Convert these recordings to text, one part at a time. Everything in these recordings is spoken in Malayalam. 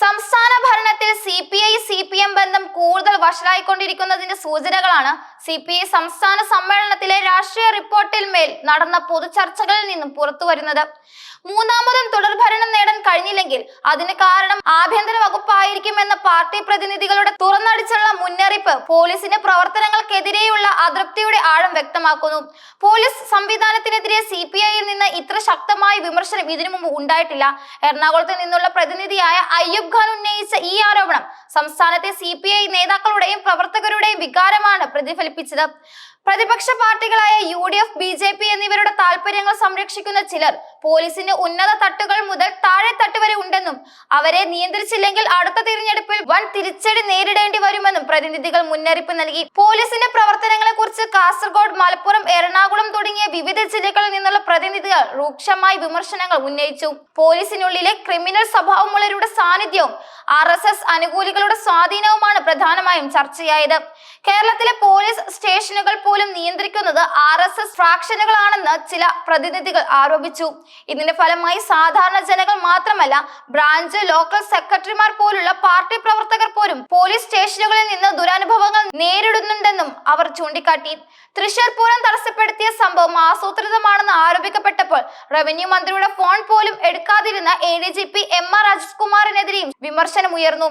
സംസ്ഥാന ഭരണത്തിൽ C P I C P M ബന്ധം കൂടുതൽ വഷളായിക്കൊണ്ടിരിക്കുന്നതിന്റെ സൂചനകളാണ് സി പി ഐ സംസ്ഥാന സമ്മേളനത്തിലെ രാഷ്ട്രീയ റിപ്പോർട്ടിൽ മേൽ നടന്ന പൊതുചർച്ചകളിൽ നിന്നും പുറത്തുവരുന്നത്. മൂന്നാമതും തുടർഭരണം നേടാൻ കഴിഞ്ഞില്ലെങ്കിൽ അതിന് കാരണം ആഭ്യന്തര വകുപ്പായിരിക്കും എന്ന പാർട്ടി പ്രതിനിധികളുടെ തുറന്നടിച്ചുള്ള മുന്നറിയിപ്പ് പോലീസിന്റെ പ്രവർത്തനങ്ങൾക്കെതിരെയുള്ള അതൃപ്തിയുടെ ആഴം വ്യക്തമാക്കുന്നു. പോലീസ് സംവിധാനത്തിനെതിരെ സി പി ഐയിൽ നിന്ന് ഇത്ര ശക്തമായ വിമർശനം ഇതിനു മുമ്പ് ഉണ്ടായിട്ടില്ല. എറണാകുളത്ത് നിന്നുള്ള പ്രതിനിധിയായ അയ്യൂബ് ഖാൻ ഉന്നയിച്ച ഈ ആരോപണം സംസ്ഥാനത്തെ സി നേതാക്കളുടെയും പ്രവർത്തകരുടെയും വികാരമാണ് പ്രതിഫലിപ്പിച്ചത്. പ്രതിപക്ഷ പാർട്ടികളായ U D F B J P എന്നിവരുടെ താല്പര്യങ്ങൾ സംരക്ഷിക്കുന്ന ചിലർ പോലീസിന്റെ ഉന്നത തട്ടുകൾ മുതൽ താഴെ തട്ട് വരെ ഉണ്ടെന്നും അവരെ നിയന്ത്രിച്ചില്ലെങ്കിൽ അടുത്ത തിരഞ്ഞെടുപ്പിൽ വൻ തിരിച്ചടി നേരിടേണ്ടി വരുമെന്നും പ്രതിനിധികൾ മുന്നറിയിപ്പ് നൽകി. പോലീസിന്റെ പ്രവർത്തനങ്ങളെ കുറിച്ച് കാസർഗോഡ് മലപ്പുറം എറണാകുളം തുടങ്ങിയ വിവിധ ജില്ലകളിൽ നിന്നുള്ള പ്രതിനിധികൾ രൂക്ഷമായി വിമർശനങ്ങൾ ഉന്നയിച്ചു. പോലീസിനുള്ളിലെ ക്രിമിനൽ സ്വഭാവമുള്ളവരുടെ സാന്നിധ്യവും ആർ എസ് എസ് അനുകൂലികളുടെ സ്വാധീനവുമാണ് പ്രധാനമായും ചർച്ചയായത്. കേരളത്തിലെ പോലീസ് സ്റ്റേഷനുകൾ പോലും നിയന്ത്രിക്കുന്നത് ആർ എസ് എസ് ഫ്രാക്ഷനുകളാണെന്ന് ചില പ്രതിനിധികൾ ആരോപിച്ചു. ഇതിന്റെ ഫലമായി സാധാരണ ജനങ്ങൾ മാത്രമല്ല ബ്രാഞ്ച് ലോക്കൽ സെക്രട്ടറിമാർ പോലുള്ള പാർട്ടി പ്രവർത്തകർ പോലും പോലീസ് സ്റ്റേഷനുകളിൽ നിന്ന് ദുരനുഭവങ്ങൾ അവർ ചൂണ്ടിക്കാട്ടി. തൃശൂർ പൂരം തടസ്സപ്പെടുത്തിയ സംഭവം ആസൂത്രിതമാണെന്ന് ആരോപിക്കപ്പെട്ടപ്പോൾ റവന്യൂ മന്ത്രിയുടെ ഫോൺ പോലും എടുക്കാതിരുന്ന A D G P M R Ajith കുമാറിനെതിരെയും വിമർശനം ഉയർന്നു.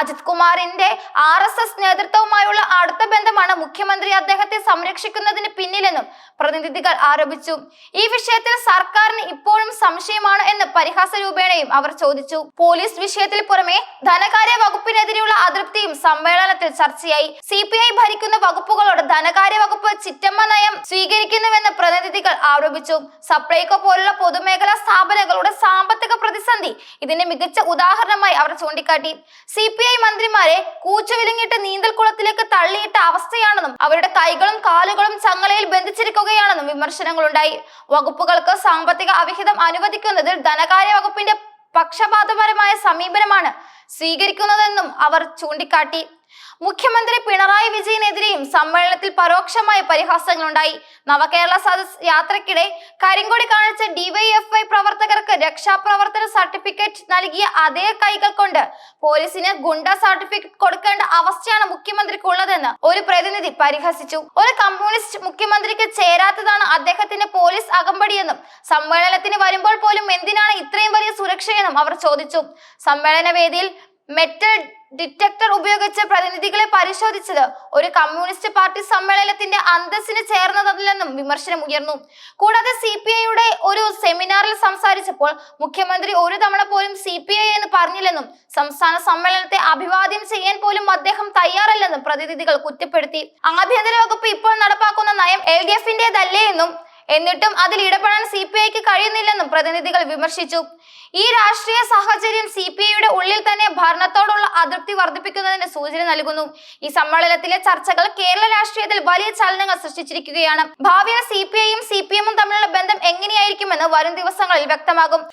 അജിത് കുമാറിന്റെ ആർ എസ് എസ് നേതൃത്വവുമായുള്ള അടുത്ത ബന്ധമാണ് മുഖ്യമന്ത്രി അദ്ദേഹത്തെ സംരക്ഷിക്കുന്നതിന് പിന്നിലെന്നും പ്രതിനിധികൾ ആരോപിച്ചു. ഈ വിഷയത്തിൽ സർക്കാരിന് ഇപ്പോഴും സംശയമാണ് എന്ന് പരിഹാസ രൂപേണയും അവർ ചോദിച്ചു. പോലീസ് വിഷയത്തിൽ പുറമെ ധനകാര്യ സമ്മേളനത്തിൽ ചർച്ചയായി. സി പി ഐ ഭരിക്കുന്ന വകുപ്പുകളോട് ധനകാര്യ വകുപ്പ് ചിറ്റമ്മ നയം സ്വീകരിക്കുന്നുവെന്ന് പ്രതിനിധികൾ ആരോപിച്ചു. സപ്ലൈകോ പോലുള്ള പൊതുമേഖലാ സ്ഥാപനങ്ങളുടെ സാമ്പത്തിക പ്രതിസന്ധി ഇതിന്റെ മികച്ച ഉദാഹരണമായി അവർ ചൂണ്ടിക്കാട്ടി. സി പി ഐ മന്ത്രിമാരെ കൂച്ചുവിലങ്ങിട്ട് നീന്തൽക്കുളത്തിലേക്ക് തള്ളിയിട്ട അവസ്ഥയാണെന്നും അവരുടെ കൈകളും കാലുകളും ചങ്ങലയിൽ ബന്ധിച്ചിരിക്കുകയാണെന്നും വിമർശനങ്ങളുണ്ടായി. വകുപ്പുകൾക്ക് സാമ്പത്തിക അവിഹിതം അനുവദിക്കുന്നതിൽ ധനകാര്യ വകുപ്പിന്റെ പക്ഷപാതപരമായ സമീപനമാണ് സ്വീകരിക്കുന്നതെന്നും അവർ ചൂണ്ടിക്കാട്ടി മുഖ്യമന്ത്രി പിണറായി വിജയനെതിരെയും സമ്മേളനത്തിൽ പരോക്ഷമായ പരിഹാസങ്ങളുണ്ടായി. നവകേരള സദസ് യാത്രക്കിടെ കരിങ്കൊടി കാണിച്ച ഡിവൈഎഫ്ഐ പ്രവർത്തകർക്ക് രക്ഷാപ്രവർത്തന സർട്ടിഫിക്കറ്റ് നൽകിയ അതേ കൈകൾ കൊണ്ട് പോലീസിന് ഗുണ്ട സർട്ടിഫിക്കറ്റ് കൊടുക്കേണ്ട അവസ്ഥയാണ് മുഖ്യമന്ത്രിക്കുള്ളതെന്ന് ഒരു പ്രതിനിധി പരിഹസിച്ചു. ഒരു കമ്മ്യൂണിസ്റ്റ് മുഖ്യമന്ത്രിക്ക് ചേരാത്തതാണ് അദ്ദേഹത്തിന്റെ പോലീസ് അകമ്പടിയെന്നും സമ്മേളനത്തിന് വരുമ്പോൾ പോലും എന്തിനാണ് ഇത്രയും വലിയ സുരക്ഷയെന്നും അവർ ചോദിച്ചു. സമ്മേളന വേദിയിൽ മെറ്റൽ ഡിറ്റക്ടർ ഉപയോഗിച്ച് പ്രതിനിധികളെ പരിശോധിച്ചത് ഒരു കമ്മ്യൂണിസ്റ്റ് പാർട്ടി സമ്മേളനത്തിന്റെ അന്തസ്സിന് ചേർന്നതല്ലെന്നും വിമർശനം ഉയർന്നു. കൂടാതെ സി പി ഐയുടെ ഒരു സെമിനാറിൽ സംസാരിച്ചപ്പോൾ മുഖ്യമന്ത്രി ഒരു തവണ പോലും സി പി ഐ എന്ന് പറഞ്ഞില്ലെന്നും സംസ്ഥാന സമ്മേളനത്തെ അഭിവാദ്യം ചെയ്യാൻ പോലും അദ്ദേഹം തയ്യാറല്ലെന്നും പ്രതിനിധികൾ കുറ്റപ്പെടുത്തി. ആഭ്യന്തര വകുപ്പ് ഇപ്പോൾ നടപ്പാക്കുന്ന നയം എൽ ഡി എഫിന്റേതല്ലേ എന്നും എന്നിട്ടും അതിൽ ഇടപെടാൻ സി പി ഐക്ക് കഴിയുന്നില്ലെന്നും പ്രതിനിധികൾ വിമർശിച്ചു. ഈ രാഷ്ട്രീയ സാഹചര്യം സി പി ഐയുടെ ഉള്ളിൽ തന്നെ ഭരണത്തോടുള്ള അതൃപ്തി വർദ്ധിപ്പിക്കുന്നതിന് സൂചന നൽകുന്നു. ഈ സമ്മേളനത്തിലെ ചർച്ചകൾ കേരള രാഷ്ട്രീയത്തിൽ വലിയ ചലനങ്ങൾ സൃഷ്ടിച്ചിരിക്കുകയാണ്. ഭാവിയിൽ സി പി ഐയും സി പി എമ്മും തമ്മിലുള്ള ബന്ധം എങ്ങനെയായിരിക്കുമെന്ന് വരും ദിവസങ്ങളിൽ വ്യക്തമാകും.